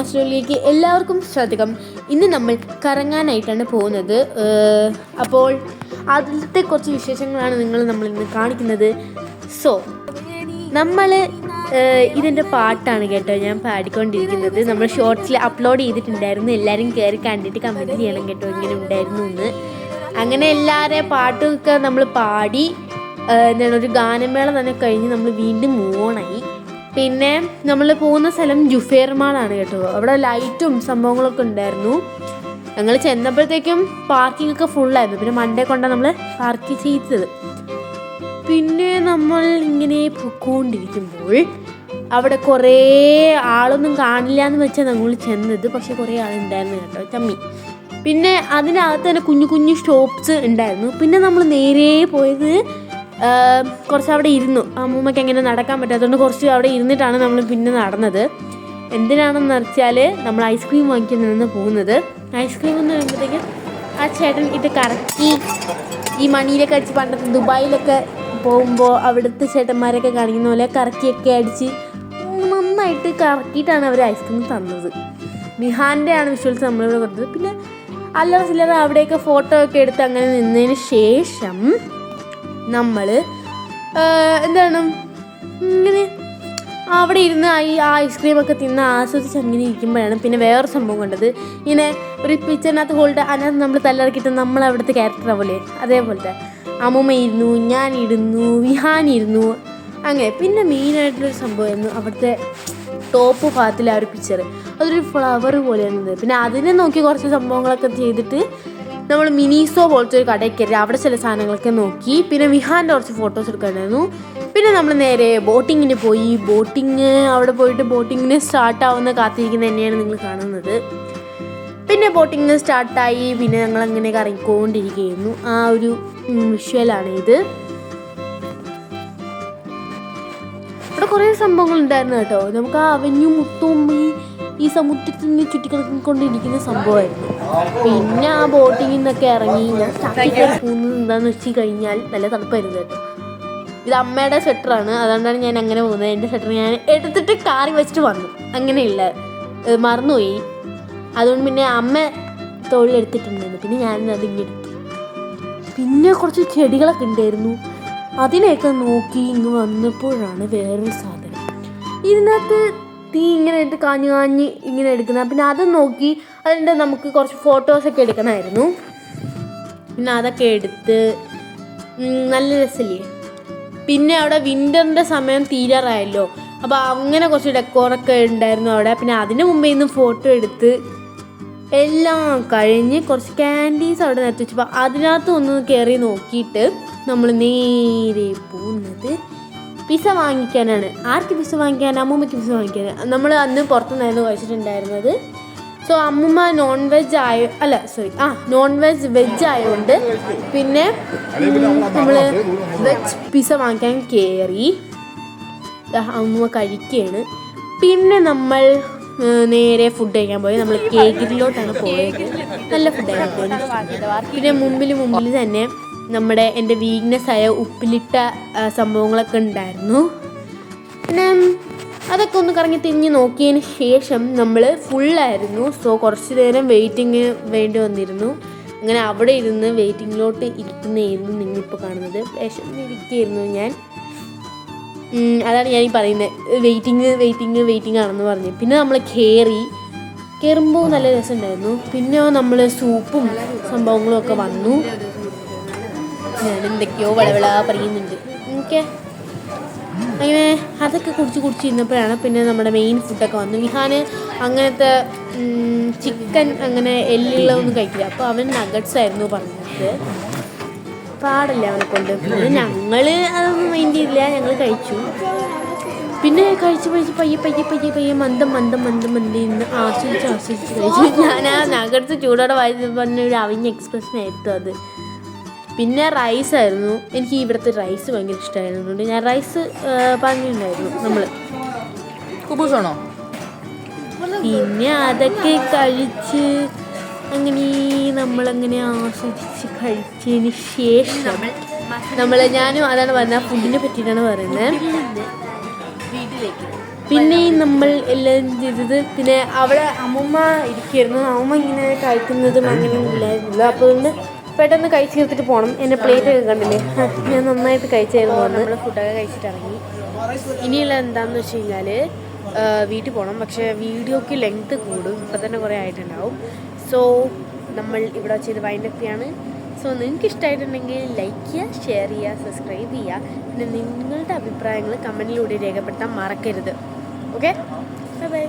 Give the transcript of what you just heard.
മാസ്റ്ററിലേക്ക് എല്ലാവർക്കും സ്വാഗതം. ഇന്ന് നമ്മൾ കറങ്ങാനായിട്ടാണ് പോകുന്നത്. അപ്പോൾ അതിലത്തെ കുറച്ച് വിശേഷങ്ങളാണ് നിങ്ങൾ നമ്മൾ ഇന്ന് കാണിക്കുന്നത്. സോ നമ്മൾ ഇതിന്റെ പാട്ടാണ് കേട്ടോ ഞാൻ പാടിക്കൊണ്ടിരിക്കുന്നത്. നമ്മൾ ഷോർട്സിൽ അപ്ലോഡ് ചെയ്തിട്ടുണ്ടായിരുന്നു. എല്ലാവരും കയറി കണ്ടിട്ട് കമന്റ് ചെയ്യണം കേട്ടോ ഇങ്ങനെ ഉണ്ടായിരുന്നു എന്ന്. അങ്ങനെ എല്ലാവരെയും പാട്ടൊക്കെ നമ്മൾ പാടി എന്താണ് ഒരു ഗാനമേള തന്നെ കഴിഞ്ഞ് നമ്മൾ വീണ്ടും മൂവ് ഓണായി. പിന്നെ നമ്മൾ പോകുന്ന സ്ഥലം ജുഫേർമാളാണ് കേട്ടോ. അവിടെ ലൈറ്റും സംഭവങ്ങളൊക്കെ ഉണ്ടായിരുന്നു. ഞങ്ങൾ ചെന്നപ്പോഴത്തേക്കും പാർക്കിംഗ് ഒക്കെ ഫുള്ളായിരുന്നു പിന്നെ മണ്ടേ കൊണ്ടാണ് നമ്മൾ പാർക്ക് ചെയ്തത്. പിന്നെ നമ്മൾ ഇങ്ങനെ പൊക്കോണ്ടിരിക്കുമ്പോൾ അവിടെ കുറേ ആളൊന്നും കാണില്ല എന്ന് വെച്ചാൽ നമ്മൾ ചെന്നത്. പക്ഷെ കുറേ ആളുണ്ടായിരുന്നു കേട്ടോ ചമ്മി പിന്നെ അതിനകത്ത് തന്നെ കുഞ്ഞു കുഞ്ഞു ഷോപ്സ് ഉണ്ടായിരുന്നു. പിന്നെ നമ്മൾ നേരെ പോയത് കുറച്ച് അവിടെ ഇരുന്നു. അമ്മൂമ്മയ്ക്ക് എങ്ങനെ നടക്കാൻ പറ്റാത്തതുകൊണ്ട് കുറച്ച് അവിടെ ഇരുന്നിട്ടാണ് നമ്മൾ പിന്നെ നടന്നത്. എന്തിനാണെന്ന് വെച്ചാൽ നമ്മൾ ഐസ്ക്രീം വാങ്ങിക്കാൻ വാങ്ങിക്കുന്നതെന്ന് പോകുന്നത്. ഐസ്ക്രീം എന്ന് പറയുമ്പോഴത്തേക്കും ആ ചേട്ടൻ ഇത് കറക്കി ഈ മണിയിലൊക്കെ അടിച്ച് പണ്ടത്തെ ദുബായിലൊക്കെ പോകുമ്പോൾ അവിടുത്തെ ചേട്ടന്മാരൊക്കെ കാണിക്കുന്ന പോലെ കറക്കിയൊക്കെ അടിച്ച് നന്നായിട്ട് കറക്കിയിട്ടാണ് അവർ ഐസ്ക്രീം തന്നത്. മിഹാന്റെ ആണ് വിഷ്വൽസ് നമ്മളിവിടെ കൊടുത്തത് പിന്നെ അല്ലറ ചില്ലറ അവിടെയൊക്കെ ഫോട്ടോ ഒക്കെ എടുത്ത് അങ്ങനെ നിന്നതിന് ശേഷം നമ്മൾ എന്താണ് ഇങ്ങനെ അവിടെ ഇരുന്ന് ഈ ഐസ്ക്രീം ഒക്കെ തിന്ന് ആസ്വദിച്ച് അങ്ങനെ ഇരിക്കുമ്പോഴാണ് പിന്നെ വേറൊരു സംഭവം കണ്ടത്. ഇങ്ങനെ ഒരു പിക്ചറിനകത്ത് ഹോൾഡ് അതിനകത്ത് നമ്മൾ തല്ലിറക്കിയിട്ട് നമ്മൾ അവിടുത്തെ ക്യാരക്ടർ പോലെ അതേപോലത്തെ. അമ്മൂമ്മ ഇരുന്നു ഞാൻ ഇരുന്നു വിഹാൻ ഇരുന്നു അങ്ങനെ. പിന്നെ മെയിനായിട്ടുള്ളൊരു സംഭവമായിരുന്നു അവിടുത്തെ ടോപ്പ് ഭാഗത്തിലെ ആ ഒരു പിക്ചർ അതൊരു ഫ്ലവർ പോലെയാണ് പിന്നെ അതിനെ നോക്കി കുറച്ച് സംഭവങ്ങളൊക്കെ ചെയ്തിട്ട് നമ്മൾ മിനിസോ പോലത്തെ ഒരു കടയിൽ കയറി അവിടെ ചില സാധനങ്ങളൊക്കെ നോക്കി. പിന്നെ വിഹാന്റെ കുറച്ച് ഫോട്ടോസ് എടുക്കാനായിരുന്നു. പിന്നെ നമ്മൾ നേരെ ബോട്ടിങ്ങിന് പോയി. ബോട്ടിങ് അവിടെ പോയിട്ട് ബോട്ടിങ്ങിന് സ്റ്റാർട്ട് ആവുന്ന കാത്തിരിക്കുന്ന തന്നെയാണ് നിങ്ങൾ കാണുന്നത്. പിന്നെ ബോട്ടിങ് സ്റ്റാർട്ടായി പിന്നെ ഞങ്ങൾ അങ്ങനെ കറങ്ങിക്കൊണ്ടിരിക്കുകയായിരുന്നു ആ ഒരു വിഷ്വലാണ് ഇത്. ഇവിടെ കുറേ സംഭവങ്ങൾ ഉണ്ടായിരുന്നു കേട്ടോ. നമുക്ക് ആ അവന്യൂ മൊത്തവും ഈ സമുദ്രത്തിൽ ചുറ്റിക്കിടക്കൊണ്ടിരിക്കുന്ന സംഭവമായിരുന്നു. പിന്നെ ആ ബോട്ടിങ്ങിൽ നിന്നൊക്കെ ഇറങ്ങി ഞാൻ സ്റ്റാർട്ടിങ് പോകുന്നത് എന്താണെന്ന് വെച്ച് കഴിഞ്ഞാൽ നല്ല തണുപ്പായിരുന്നു കേട്ടോ. ഇത് അമ്മയുടെ സ്വെറ്ററാണ്. അതുകൊണ്ടാണ് ഞാൻ അങ്ങനെ പോകുന്നത്. എന്റെ സ്വെറ്റർ ഞാൻ എടുത്തിട്ട് കാറി വെച്ചിട്ട് വന്നു. അങ്ങനെയില്ല മറന്നുപോയി. അതുകൊണ്ട് പിന്നെ അമ്മ തൊഴിലെടുത്തിട്ടുണ്ടായിരുന്നു പിന്നെ ഞാൻ അത് ഇങ്ങനെ പിന്നെ കുറച്ച് ചെടികളൊക്കെ ഉണ്ടായിരുന്നു. അതിനെയൊക്കെ നോക്കി ഇങ്ങ് വന്നപ്പോഴാണ് വേറൊരു സാധനം. ഇതിനകത്ത് തീ ഇങ്ങനെ എടുത്ത് കാഞ്ഞു കാഞ്ഞ് ഇങ്ങനെ എടുക്കുന്നത് പിന്നെ അത് നോക്കി അതിന്റെ നമുക്ക് കുറച്ച് ഫോട്ടോസൊക്കെ എടുക്കണമായിരുന്നു. പിന്നെ അതൊക്കെ എടുത്ത് നല്ല രസമില്ലേ? പിന്നെ അവിടെ വിന്ററിന്റെ സമയം തീരാറായല്ലോ. അപ്പോൾ അങ്ങനെ കുറച്ച് ഡെക്കോറൊക്കെ ഉണ്ടായിരുന്നു അവിടെ. പിന്നെ അതിന് മുമ്പേ ഇന്ന് ഫോട്ടോ എടുത്ത് എല്ലാം കഴിഞ്ഞ് കുറച്ച് ക്യാൻഡീസ് അവിടെ നിർത്തി വെച്ചപ്പോൾ അതിനകത്ത് ഒന്ന് കയറി നോക്കിയിട്ട് നമ്മൾ നേരെ പോകുന്നത് പിസ വാങ്ങിക്കാനാണ്. ആർക്ക് പിസ വാങ്ങിക്കാൻ? അമ്മൂമ്മയ്ക്ക് പിസ വാങ്ങിക്കാൻ നമ്മൾ അന്ന് പുറത്തുനിന്നായിരുന്നു കഴിച്ചിട്ടുണ്ടായിരുന്നത്. സോ അമ്മൂമ്മ നോൺ വെജ് ആയ അല്ല സോറി ആ നോൺ വെജ് വെജ് ആയതുകൊണ്ട് പിന്നെ നമ്മൾ വെജ് പിസ വാങ്ങിക്കാൻ കയറി അമ്മൂമ്മ കഴിക്കുകയാണ് പിന്നെ നമ്മൾ നേരെ ഫുഡ് കഴിക്കാൻ പോയി. നമ്മൾ കേക്കിലോട്ടാണ് പോയത്. നല്ല ഫുഡ് കഴിക്കാൻ പിന്നെ മുമ്പിൽ മുമ്പിൽ തന്നെ നമ്മുടെ എന്റെ വീക്ക്നെസ് ആയ ഉപ്പിലിട്ട സംഭവങ്ങളൊക്കെ ഉണ്ടായിരുന്നു. പിന്നെ അതൊക്കെ ഒന്ന് കറങ്ങി തിരിഞ്ഞ് നോക്കിയതിന് ശേഷം നമ്മൾ ഫുള്ളായിരുന്നു സോ കുറച്ച് നേരം വെയിറ്റിംഗ് വേണ്ടി വന്നിരുന്നു. അങ്ങനെ അവിടെ ഇരുന്ന് വെയിറ്റിങ്ങിലോട്ട് ഇരിക്കുന്നതായിരുന്നു നിങ്ങളിപ്പോൾ കാണുന്നത്. വിശന്നിരിക്കുകയായിരുന്നു ഞാൻ. അതാണ് ഞാൻ ഈ പറയുന്നത് വെയിറ്റിംഗ് വെയിറ്റിംഗ് വെയിറ്റിംഗ് ആണെന്ന് പറഞ്ഞു. പിന്നെ നമ്മൾ കയറി കയറുമ്പോൾ നല്ല രസമുണ്ടായിരുന്നു. പിന്നെ നമ്മൾ സൂപ്പും സംഭവങ്ങളും ഒക്കെ വന്നു. ഞാൻ എന്തൊക്കെയോ വളവള പറയുന്നുണ്ട്. ഓക്കെ. അങ്ങനെ അതൊക്കെ കുടിച്ച് കുടിച്ച് ഇരുന്നപ്പോഴാണ് പിന്നെ നമ്മുടെ മെയിൻ ഫുഡൊക്കെ വന്നു വിഹാന് അങ്ങനത്തെ ചിക്കൻ അങ്ങനെ എല്ലുള്ളതൊന്നും കഴിക്കില്ല. അപ്പോൾ അവൻ നഗറ്റ്സ് ആയിരുന്നു പറഞ്ഞത്. പാടില്ല അവനെ കൊണ്ട്. പിന്നെ ഞങ്ങൾ അതൊന്നും മൈൻഡ് ചെയ്തില്ല. ഞങ്ങൾ കഴിച്ചു. പിന്നെ കഴിച്ച് കഴിച്ച് പയ്യെ പയ്യെ പയ്യെ പയ്യെ മന്ദം മന്ദം മന്ദം മന്ദം ഇന്ന് ആസ്വദിച്ച് ആസ്വദിച്ച് കഴിച്ചു. ഞാൻ ആ നഗരത്ത് ചൂടോടെ വായിച്ചപ്പോൾ ഒരു അവിഞ്ഞ എക്സ്പ്രഷൻ ആയിരുന്നു അത്. പിന്നെ റൈസ് ആയിരുന്നു. എനിക്ക് ഇവിടുത്തെ റൈസ് ഭയങ്കര ഇഷ്ടമായിരുന്നുണ്ട് ഞാൻ റൈസ് പറഞ്ഞിട്ടുണ്ടായിരുന്നു നമ്മൾ കുബൂസാണോ? പിന്നെ അതൊക്കെ കഴിച്ച് അങ്ങനെ നമ്മളങ്ങനെ ആസ്വദിച്ച് കഴിച്ചതിന് ശേഷം നമ്മൾ ഞാനും അതാണ് പറഞ്ഞത് ഫുഡിനെ പറ്റിയിട്ടാണ് പറയുന്നത് പിന്നെ നമ്മൾ എല്ലാം ചെയ്തത് പിന്നെ അവിടെ അമ്മമ്മ ഇരിക്കുമായിരുന്നു അമ്മ ഇങ്ങനെ കഴിക്കുന്നതും അങ്ങനെ ഇല്ലായിരുന്നു. അപ്പോൾ അതുകൊണ്ട് പെട്ടെന്ന് കഴിച്ച് തീർത്തിട്ട് പോകണം എന്റെ പ്ലേറ്റ് ഒക്കെ കണ്ടില്ലേ? ഞാൻ നന്നായിട്ട് കഴിച്ചായിരുന്നു നമ്മൾ ഫുഡൊക്കെ കഴിച്ചിട്ട് ഇറങ്ങി. ഇനിയുള്ള എന്താണെന്ന് വെച്ച് കഴിഞ്ഞാൽ വീട്ടിൽ പോകണം പക്ഷെ വീഡിയോക്ക് ലെങ്ത് കൂടും. ഇപ്പൊ തന്നെ കുറേ ആയിട്ടുണ്ടാവും. സോ നമ്മൾ ഇവിടെ ചെയ്ത് വൈൻഡപ്പിയാണ് സോ നിങ്ങൾക്ക് ഇഷ്ടമായിട്ടുണ്ടെങ്കിൽ ലൈക്ക് ചെയ്യുക ഷെയർ ചെയ്യുക സബ്സ്ക്രൈബ് ചെയ്യുക. പിന്നെ നിങ്ങളുടെ അഭിപ്രായങ്ങൾ കമന്റിലൂടെ രേഖപ്പെടുത്താൻ മറക്കരുത്. Okay bye bye